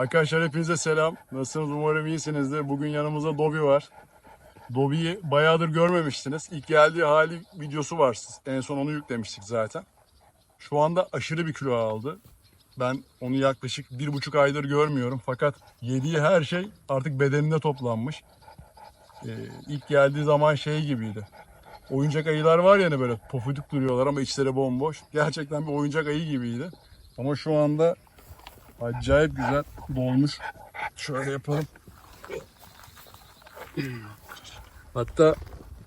Arkadaşlar hepinize selam. Nasılsınız? Umarım iyisinizdir. Bugün yanımızda Dobi var. Dobi'yi bayağıdır görmemiştiniz. İlk geldiği hali videosu var. En son onu yüklemiştik zaten. Şu anda aşırı bir kilo aldı. Ben onu yaklaşık bir buçuk aydır görmüyorum. Fakat yediği her şey artık bedeninde toplanmış. Ee, ilk geldiği zaman şey gibiydi. Oyuncak ayılar var ya hani böyle pofuduk duruyorlar ama içleri bomboş. Gerçekten bir oyuncak ayı gibiydi. Ama şu anda acayip güzel dolmuş. Şöyle yapalım. Hatta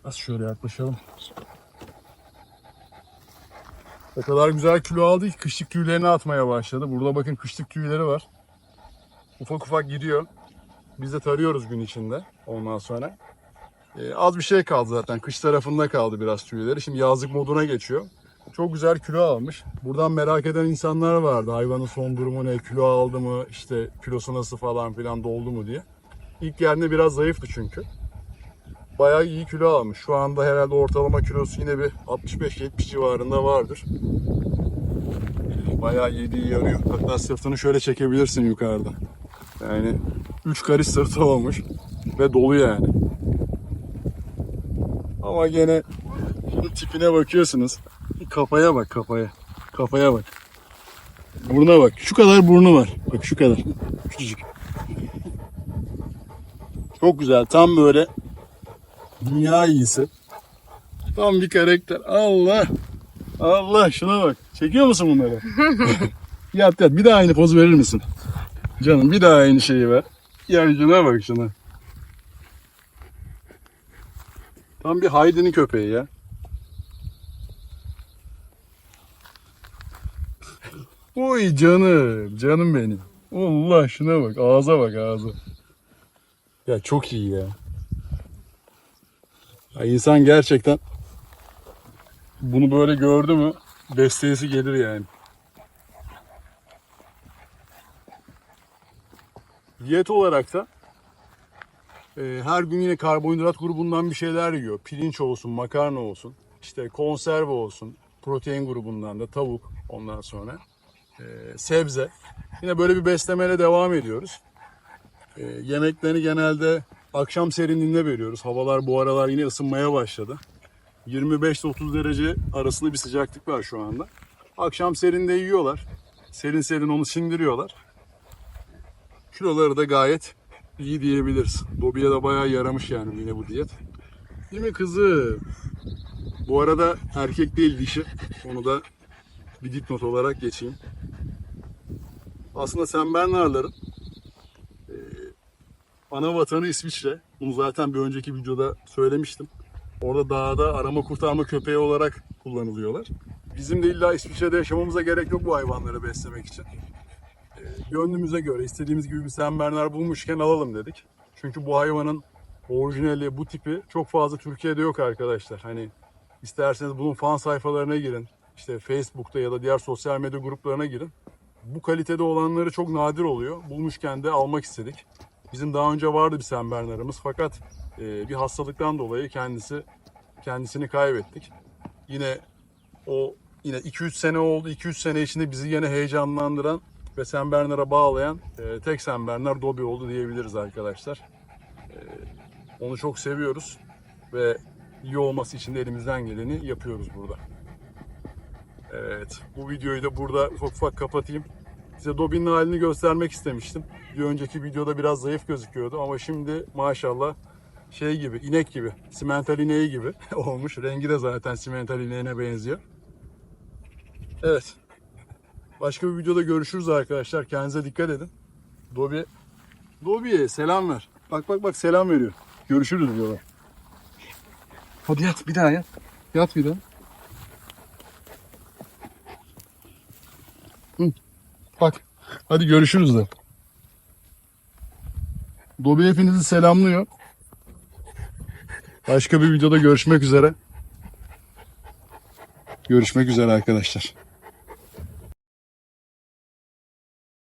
az şöyle yaklaşalım. O kadar güzel kilo aldı ki kışlık tüylerini atmaya başladı. Burada bakın kışlık tüyleri var. Ufak ufak gidiyor. Biz de tarıyoruz gün içinde ondan sonra. Ee, az bir şey kaldı zaten. Kış tarafında kaldı biraz tüyleri. Şimdi yazlık moduna geçiyor. Çok güzel kilo almış. Buradan merak eden insanlar vardı. Hayvanın son durumu ne, kilo aldı mı, işte kilosu nasıl falan filan doldu mu diye. İlk geldiğinde biraz zayıftı çünkü. Bayağı iyi kilo almış. Şu anda herhalde ortalama kilosu yine bir 65-70 civarında vardır. Bayağı yediği yarıyor. Hatta sırtını şöyle çekebilirsin yukarıda. Yani 3 karış sırtı olmuş ve dolu yani. Ama gene tipine bakıyorsunuz. Kafaya bak kafaya. Kafaya bak. Buruna bak. Şu kadar burnu var. Bak şu kadar. Küçücük. Çok güzel. Tam böyle dünya iyisi. Tam bir karakter. Allah. Allah şuna bak. Çekiyor musun bunları? yat yat. Bir daha aynı poz verir misin? Canım bir daha aynı şeyi ver. Şuna bak şuna. Tam bir Haydi'nin köpeği ya. Oy canım, canım benim. Allah şuna bak, ağza bak ağza. Ya çok iyi ya. ya insan gerçekten bunu böyle gördü mü bestesi gelir yani. Diyet olarak da e, her gün yine karbonhidrat grubundan bir şeyler yiyor. Pirinç olsun, makarna olsun, işte konserve olsun, protein grubundan da tavuk ondan sonra e, sebze. Yine böyle bir beslemeyle devam ediyoruz. E, yemeklerini genelde akşam serinliğinde veriyoruz. Havalar bu aralar yine ısınmaya başladı. 25 ile 30 derece arasında bir sıcaklık var şu anda. Akşam serinde yiyorlar. Serin serin onu sindiriyorlar. Kiloları da gayet iyi diyebiliriz. Dobi'ye de bayağı yaramış yani yine bu diyet. Değil mi kızım? Bu arada erkek değil dişi. Onu da bir dipnot olarak geçeyim. Aslında Sen Bernard'ların e, ana vatanı İsviçre. Bunu zaten bir önceki videoda söylemiştim. Orada dağda arama kurtarma köpeği olarak kullanılıyorlar. Bizim de illa İsviçre'de yaşamamıza gerek yok bu hayvanları beslemek için. E, gönlümüze göre istediğimiz gibi bir Sen Bernard bulmuşken alalım dedik. Çünkü bu hayvanın orijinali, bu tipi çok fazla Türkiye'de yok arkadaşlar. Hani isterseniz bunun fan sayfalarına girin. İşte Facebook'ta ya da diğer sosyal medya gruplarına girin. Bu kalitede olanları çok nadir oluyor. Bulmuşken de almak istedik. Bizim daha önce vardı bir Sen Bernard'ımız fakat e, bir hastalıktan dolayı kendisi kendisini kaybettik. Yine o yine 2-3 sene oldu. 2-3 sene içinde bizi yine heyecanlandıran ve Sen Bernard'a bağlayan e, tek Sen Bernard Dobby oldu diyebiliriz arkadaşlar. E, onu çok seviyoruz ve iyi olması için de elimizden geleni yapıyoruz burada. Evet, bu videoyu da burada ufak ufak kapatayım. Size Dobby'nin halini göstermek istemiştim. Bir önceki videoda biraz zayıf gözüküyordu ama şimdi maşallah şey gibi, inek gibi, simental ineği gibi olmuş. Rengi de zaten simental ineğine benziyor. Evet. Başka bir videoda görüşürüz arkadaşlar. Kendinize dikkat edin. Dobby, Dobby'ye selam ver. Bak bak bak selam veriyor. Görüşürüz diyorlar. Hadi yat bir daha yat. Yat bir daha. Bak. Hadi görüşürüz de. Dobi hepinizi selamlıyor. Başka bir videoda görüşmek üzere. Görüşmek üzere arkadaşlar.